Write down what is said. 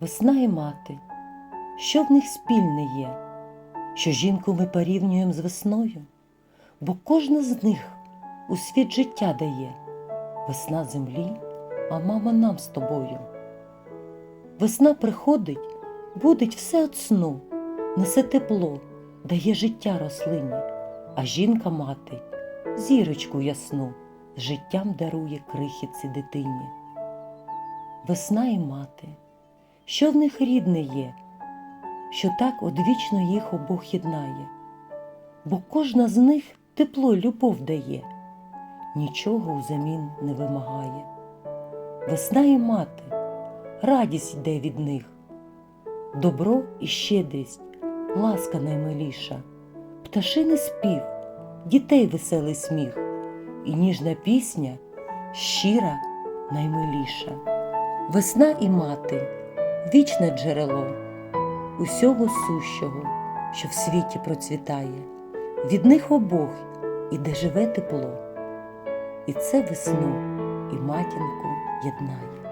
Весна і мати, що в них спільне є, що жінку ми порівнюємо з весною, бо кожна з них у світ життя дає, весна землі, а мама нам з тобою. Весна приходить, будить все от сну, несе тепло, дає життя рослині, а жінка мати зірочку ясну життям дарує крихітці дитині. Весна і мати, що в них рідне є, що так одвічно їх обох єднає, бо кожна з них тепло любов дає, нічого взамін не вимагає. Весна і мати, радість йде від них, добро і щедрість, ласка наймиліша, пташиний спів, дітей веселий сміх, і ніжна пісня щира наймиліша. Весна і мати, вічне джерело усього сущого, що в світі процвітає, від них обох іде живе тепло, і це весну і матінку єднає.